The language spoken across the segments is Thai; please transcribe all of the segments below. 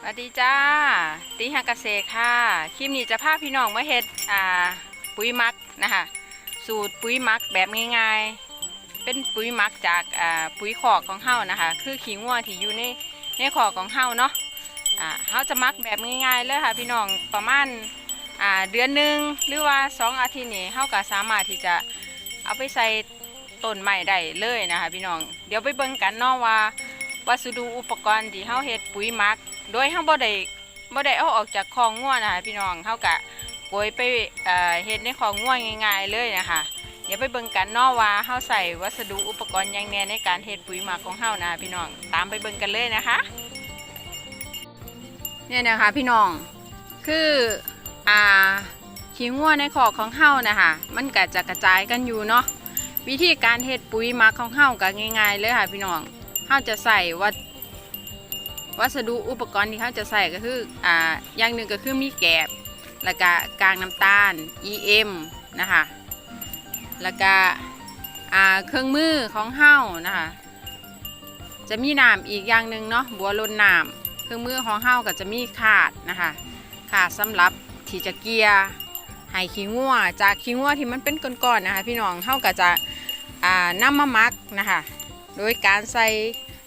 สวัสดีจ้าตีหักเกษตรค่ะคลิปนี้จะพาพี่น้องมาเฮ็ดอ่าปุ๋ยมักนะคะสูตรปุ๋ยมักแบบง่ายๆ เป็นปุ๋ยมักจากอ่าปุ๋ยขอกของเฮานะคะ คือขี้งัวที่อยู่ในในขอกของเฮาเนาะอ่าเฮาจะมักแบบง่ายๆเลยค่ะพี่น้องประมาณอ่าเดือนหนึ่งหรือว่าสองอาทิตย์นี้เฮาก็สามารถที่จะเอาไปใส่ต้นใหม่ได้เลยนะคะพี่น้องเดี๋ยวไปเบิ่งกันเนาะว่าวัสดุอุปกรณ์ที่เฮาเฮ็ดปุ๋ยมัก โดยเฮาบ่ได้บ่ได้เอาออกจากคลอกงัวนะคะพี่น้องเฮากะโกยไปเฮ็ดในคลอกงัวง่ายๆเลยนะคะเดี๋ยวไปเบิ่งกันนาะว่าเฮาใส่วัสดุอุปกรณ์ยังแน่ในการเฮ็ดปุ๋ยหมักของเฮานะพี่น้องตามไปเบิ่งกันเลยนะคะเนี่ยนะคะพี่น้องคืออ่าขี้งัวในคอกของเฮานะคะมันก็จะกระจายกันอยู่เนาะวิธีการเฮ็ดปุ๋ยหมักของเฮาก็ง่าย ๆเลยค่ะพี่น้องเขาจะใส่วัส วัสดุอุปกรณ์ที่เขาจะใส่ก็คืออ่าอย่างหนึ่งก็คือมีแกบแล้วก็กากน้ำตาล EM นะคะแล้วก็อ่าเครื่องมือของเฮานะคะจะมีน้ำอีกอย่างหนึ่งเนาะบัวลนน้ำเครื่องมือของเฮาก็จะมีขาดนะคะขาดสำหรับที่จะเกียร์ให้ขี้งัวจากขี้งัวที่มันเป็นก้อนๆนะคะพี่น้องเฮาก็จะอ่านำมามักนะคะโดยการใส่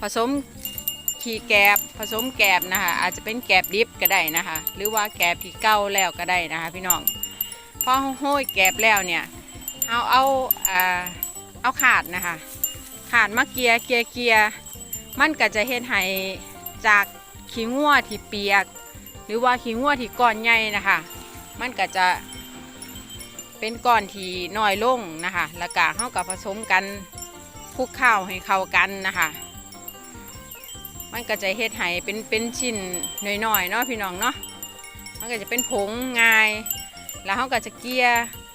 ผสม ขี้แกบผสมแกบนะคะอาจจะเป็นแกบดิบก็ได้นะคะ หรือว่าแกบที่เก่าแล้วก็ได้นะคะ พี่น้องพอโห้ยแกบแล้วเนี่ยเอาเอาอ่าเอาขาดนะคะ ขาดมาเกียเกียร์เกียร์มันก็จะเฮ็ดให้จากขี้งัวที่เปียก หรือว่าขี้งัวที่ก้อนใหญ่นะคะ มันก็จะเป็นก้อนที่น้อยลงนะคะ แล้วก็เข้ากับผสมกันคลุกข้าวให้เข้ากันนะคะ มันก็จะเฮ็ดให้เป็นเป็นชิ้นน้อยๆเนาะพี่น้องเนาะมันก็จะเป็นผงง่าย แล้วเขาก็จะเกลี่ย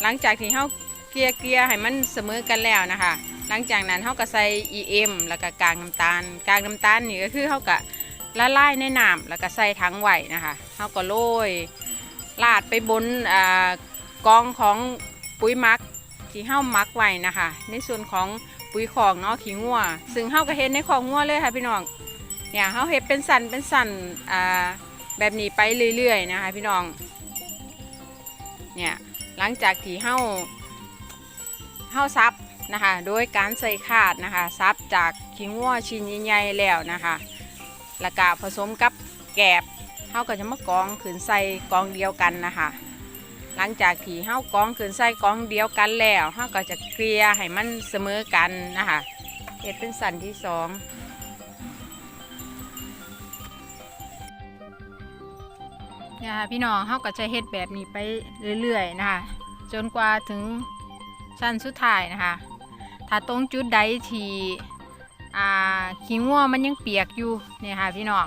หลังจากที่เขาเกลี่ยเกลี่ยให้มันเสมอกันแล้วนะคะ หลังจากนั้นเขาก็ใส่ EM แล้วก็กากน้ำตาลกากน้ำตาลนี่ก็คือเขาก็ละลายในน้ำแล้วก็ใส่ถังไว้นะคะเขาก็โรยลาดไปบนอกองของปุ๋ยมักที่เฮามักไว้นะคะ ในส่วนของปุ๋ยของเนาะขี้งัวซึ่งเฮาก็เฮ็ดในของงัวเลยค่ะพี่น้อง เนี่ยเฮาเฮ็ดเป็นสันเป็นสันอ่าแบบนี้ไปเรื่อยๆนะคะพี่น้อง เนี่ยหลังจากที่เฮาเฮาซับนะคะโดยการใส่ขาดนะคะซับจากขี้งัวชิ้นใหญ่ๆแล้วนะคะแล้วก็ผสมกับแกบเฮาก็จะมากองขืนใส่กองเดียวกันนะคะหลังจากที่เฮากองขึ้นใส่กองเดียวกันแล้วเฮาก็จะเกลี่ยให้มันเสมอกันนะคะเฮ็ดเป็นสันที่สอง เนี่ยค่ะพี่น้องเฮาก็จะเฮ็ดแบบนี้ไปเรื่อยๆนะคะ จนกว่าถึงสั้นสุดท้ายนะคะ ถ้าตรงจุดใดที่อ่าขี้งัวมันยังเปียกอยู่เนี่ยค่ะพี่น้อง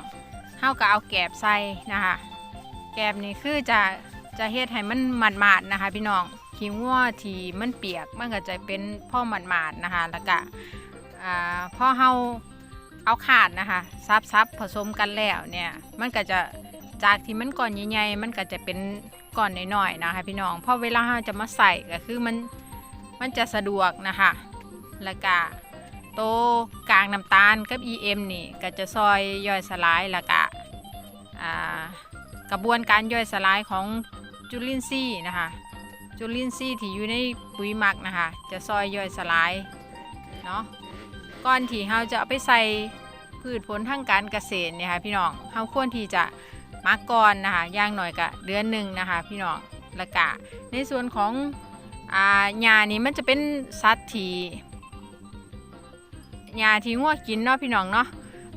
เฮาก็เอาแกบใส่นะคะ แกบนี่คือจะจะเฮ็ดให้มันหมาดๆนะคะ พี่น้องขี้งัวที่มันเปียกมันก็จะเป็นพ่อหมาดๆนะคะแล้วก็อ่าพอเฮาเอาขาดนะคะซับซับผสมกันแล้วเนี่ยมันก็จะ จากที่มันก่อนใหญ่ๆมันก็จะเป็นก่อนน้อยๆนะคะพี่น้องพอเวลาเราจะมาใส่ก็คือมันมันจะสะดวกนะคะแล้วก็โตกลางน้ำตาลกับ EM นี่ก็จะซอยย่อยสลายแล้วก็กระบวนการย่อยสลายของจุลินทรีย์นะคะจุลินทรีย์ที่อยู่ในปุ๋ยหมักนะคะจะซอยย่อยสลายเนาะก่อนที่เราจะเอาไปใส่พืชผลทางการเกษตรเนี่ยค่ะพี่น้องเราควรที่จะ มักก่อนนะคะย่างหน่อยก็เดือนหนึ่งนะคะ พี่น้องละกะ ในส่วนของอ่าหญ้านี่มันจะเป็นสัตว์ที่หญ้าที่งัวกินเนาะพี่น้องเนาะ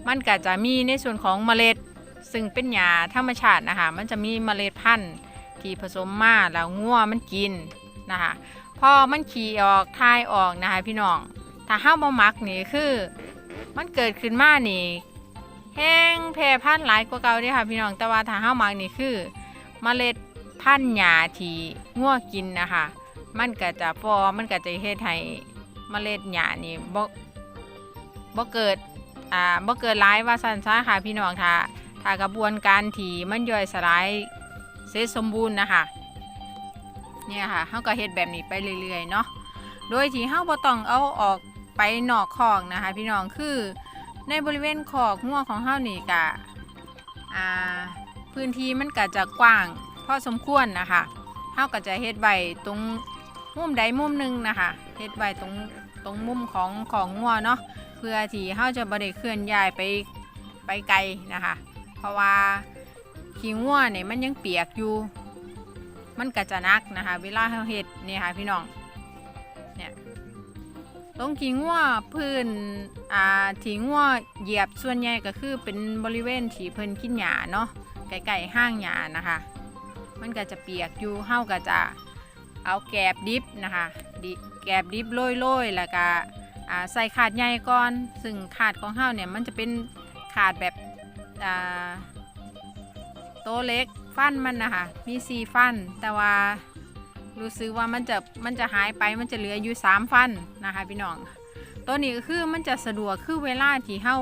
มันก็จะมีในส่วนของเมล็ด ซึ่งเป็นยาธรรมชาตินะคะมันจะมีเมล็ดพันธุ์ที่ผสมมาแล้วงัวมันกินนะคะพอมันขี่ออกทายออกนะคะพี่น้องถ้าห้าบ่มักนี่คือ มันเกิดขึ้นมานี่ แห้งแพร่พันธุ์หลายกว่าเก่าเด้อค่ะพี่น้องแต่ว่าถ้าห้ามักนี่คือเมล็ดพันธุ์หยาที่งัวกินนะคะ มันก็จะพอมันก็จะเฮ็ดให้เมล็ดหญ้านี่บ่บ่เกิดอ่าบ่เกิดหลายว่าซั่นซะค่ะพี่น้องค่ะถ้ากระบวนการที่มันย่อยสลายเสร็จสมบูรณ์นะคะเนี่ยค่ะเขาก็เฮ็ดแบบนี้ไปเรื่อยๆเนาะโดยที่เขาบ่ต้องเอาออกไปนอกคอกนะคะ พี่น้องคือ ในบริเวณคอกงัวของเฮานี่กะพื้นที่มันก็จะกว้างพอสมควรนะคะเฮาก็จะเฮ็ดไว้ตรงมุมใดมุมหนึ่งนะคะเฮ็ดไว้ตรงตรงมุมของของงัวเนาะเพื่อที่เฮาจะบ่ได้เคลื่อนย้ายไปไปไกลนะคะ เพราะว่าขี้งัวเนี่ยมันยังเปียกอยู่ มันก็จะนักนะคะ เวลาเฮาเฮ็ดนี่ค่ะพี่น้องเนี่ย ตรงขี้งัวพื้นอ่าที่งัวเหยียบส่วนใหญ่ก็คือเป็นบริเวณที่เพิ่นกินหญ้าเนาะไก่ๆห้างหญ้านะคะ มันก็จะเปียกอยู่เฮาก็จะเอาแกบดิบนะคะดิแกบดิบโรยๆแล้วก็อ่าใส่ขาดใหญ่ก่อน ซึ่งขาดของเฮาเนี่ยมันจะเป็นขาดแบบอ่าโตเล็กฟันมันนะคะมีสี่ฟันแต่ว่า รู้สึกว่ามันจะมันจะหายไปมันจะเหลืออยู่สามฟันนะคะพี่น้องตัวนี้ก็คือมันจะสะดวกคือเวลาที่เฮา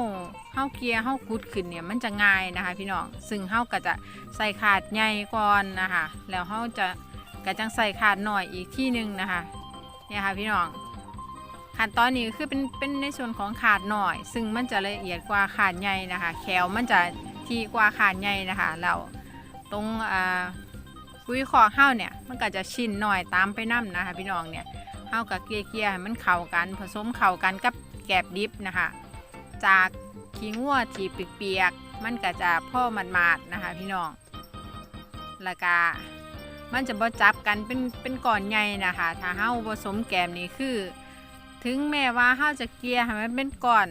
เฮาเกียร์เฮากุดขึ้นเนี่ยมันจะง่ายนะคะพี่น้องซึ่งเฮาก็จะใส่ขาดใหญ่ก่อนนะคะแล้วเขาจะกระจังใส่ขาดหน่อยอีกที่หนึ่งนะคะเนี่ยค่ะพี่น้องขั้นตอนนี้คือเป็นเป็นในส่วนของขาดหน่อย ซึ่งมันจะละเอียดกว่าขาดใหญ่นะคะแขวมันจะทีกว่าขาดใหญ่นะคะแล้วตรงอ่า คุยคอข้าวเนี่ยมันก็จะชิ้นหน่อยตามไปน้ำนะคะพี่น้องเนี่ยข้าวกับเกลี่ยๆให้มันเข้ากัน ผสมเข้ากันกับแกบดิบนะคะ จากขี้งัวที่เปียกๆมันก็จะพ่อมันมาดๆนะคะ พี่น้องแล้วก็มันจะบ่จับกันเป็นเป็นก้อนใหญ่นะคะ ถ้าเฮาผสมแกมนี่คือ ถึงแม้ว่าเฮาจะเกลี่ยให้มันเป็นก้อน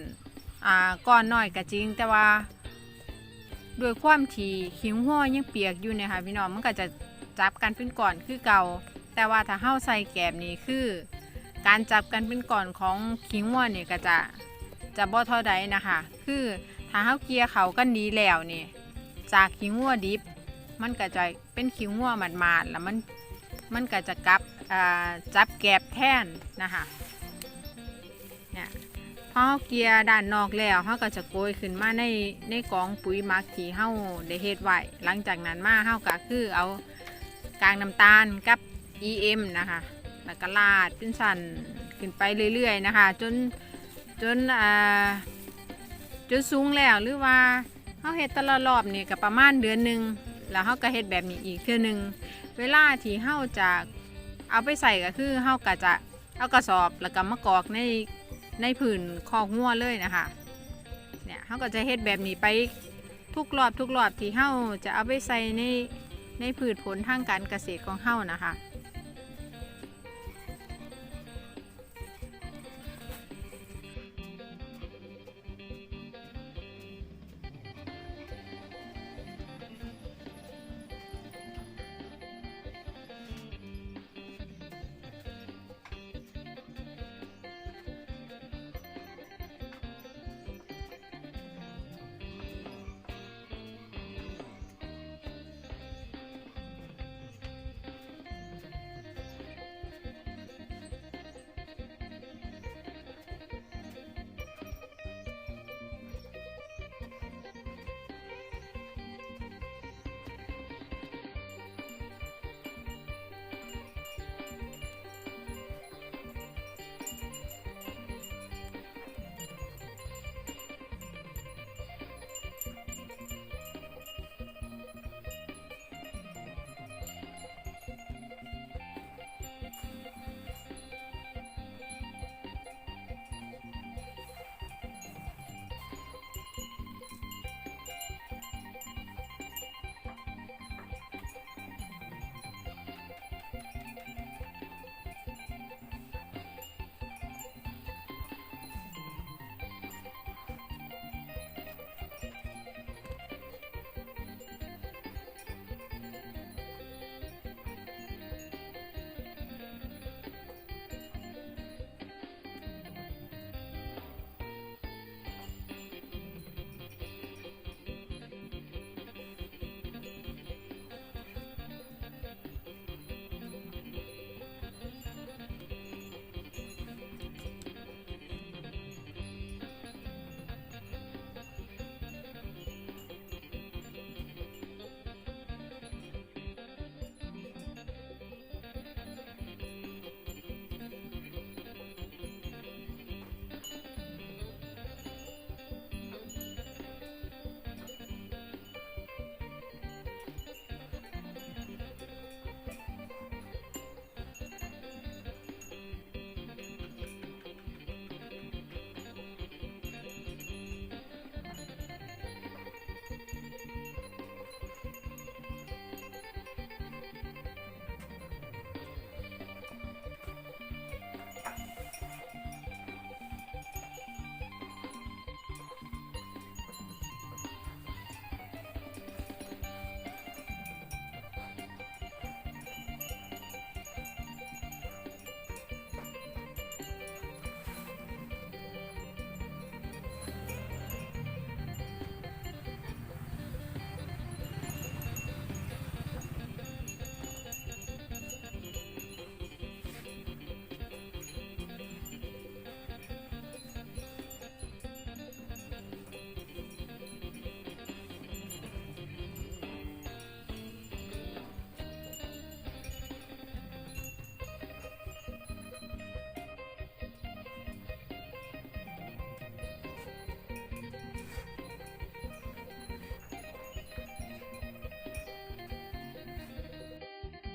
อ่าก้อนหน้อยก็จริง แต่ว่าด้วยความที่ขิงหัวยังเปียกอยู่เนี่ยค่ะพี่น้องมันก็จะ จับกันเป็นก้อนคือเก่า แต่ว่าถ้าเฮาใส่แกมนี่คือ การจับกันเป็นก้อนของขิงหัวนี่ก็จะจะบ่เท่าใดนะคะ คือถ้าเฮาเกลี่ยเขากันดีแล้วนี่จากขิงหัวดิบ มันก็จะเป็นคิ้วงัวหมาดๆแล้วมันมันก็จะกลับจับแกบแท่นนะคะเนี่ยพอเราเกียร์ด้านนอกแล้วเขาก็จะโกยขึ้นมาในในกองปุ๋ยมักที่เฮาได้เฮ็ดไว้หลังจากนั้นมาเฮาก็คือเอา กากน้ำตาลกับ EM นะคะแล้วก็ลาดเป็นสันขึ้นไปเรื่อยๆนะคะจนจนอ่าจนสูงแล้วหรือว่าเฮาเฮ็ดตละรอบนี่ก็ประมาณเดือนหนึ่งแล้วเฮาก็เฮ็ดแบบนี้อีกเทื่อหนึงเวลาที่เฮาจะเอาไปใส่ก็คือเฮาก็จะเอากระสอบแล้วก็มากอกในในผืนคอกงัวเลยนะคะเนี่ยเฮาก็จะเฮ็ดแบบนี้ไปทุกรอบทุกรอบที่เฮาจะเอาไปใส่ใน ในพืชผลทางการเกษตรของเฮานะคะ